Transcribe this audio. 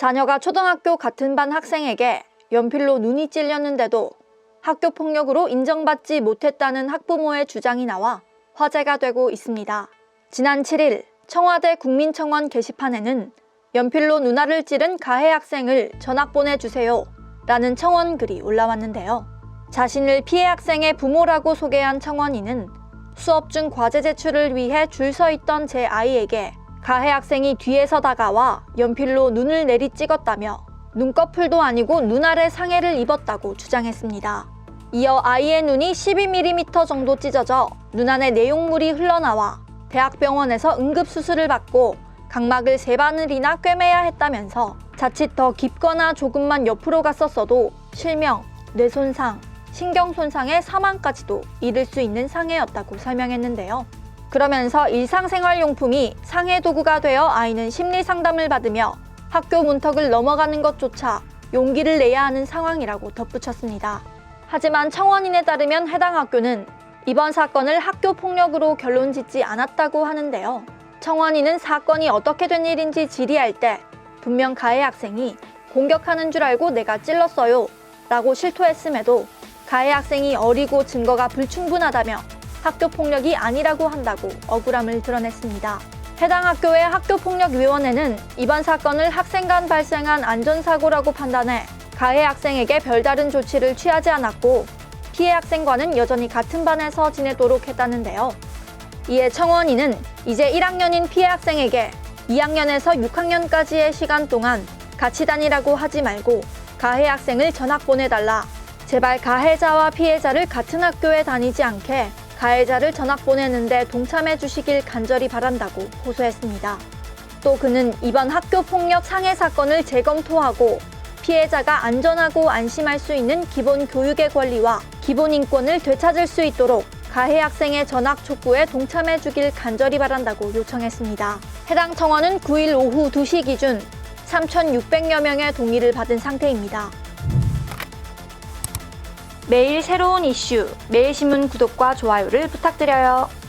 자녀가 초등학교 같은 반 학생에게 연필로 눈이 찔렸는데도 학교 폭력으로 인정받지 못했다는 학부모의 주장이 나와 화제가 되고 있습니다. 지난 7일 청와대 국민청원 게시판에는 연필로 누나를 찌른 가해 학생을 전학 보내주세요 라는 청원 글이 올라왔는데요. 자신을 피해 학생의 부모라고 소개한 청원인은 수업 중 과제 제출을 위해 줄 서 있던 제 아이에게 가해 학생이 뒤에서 다가와 연필로 눈을 내리 찍었다며 눈꺼풀도 아니고 눈 아래 상해를 입었다고 주장했습니다. 이어 아이의 눈이 12mm 정도 찢어져 눈 안에 내용물이 흘러나와 대학병원에서 응급수술을 받고 각막을 세 바늘이나 꿰매야 했다면서 자칫 더 깊거나 조금만 옆으로 갔었어도 실명, 뇌손상, 신경손상의 사망까지도 이를 수 있는 상해였다고 설명했는데요. 그러면서 일상생활용품이 상해 도구가 되어 아이는 심리 상담을 받으며 학교 문턱을 넘어가는 것조차 용기를 내야 하는 상황이라고 덧붙였습니다. 하지만 청원인에 따르면 해당 학교는 이번 사건을 학교 폭력으로 결론 짓지 않았다고 하는데요. 청원인은 사건이 어떻게 된 일인지 질의할 때 분명 가해 학생이 공격하는 줄 알고 내가 찔렀어요 라고 실토했음에도 가해 학생이 어리고 증거가 불충분하다며 학교 폭력이 아니라고 한다고 억울함을 드러냈습니다. 해당 학교의 학교폭력위원회는 이번 사건을 학생 간 발생한 안전사고라고 판단해 가해 학생에게 별다른 조치를 취하지 않았고 피해 학생과는 여전히 같은 반에서 지내도록 했다는데요. 이에 청원인은 이제 1학년인 피해 학생에게 2학년에서 6학년까지의 시간 동안 같이 다니라고 하지 말고 가해 학생을 전학 보내달라. 제발 가해자와 피해자를 같은 학교에 다니지 않게 가해자를 전학 보내는데 동참해 주시길 간절히 바란다고 호소했습니다. 또 그는 이번 학교 폭력 상해 사건을 재검토하고 피해자가 안전하고 안심할 수 있는 기본 교육의 권리와 기본 인권을 되찾을 수 있도록 가해 학생의 전학 촉구에 동참해 주길 간절히 바란다고 요청했습니다. 해당 청원은 9일 오후 2시 기준 3,600여 명의 동의를 받은 상태입니다. 매일 새로운 이슈, 매일신문 구독과 좋아요를 부탁드려요.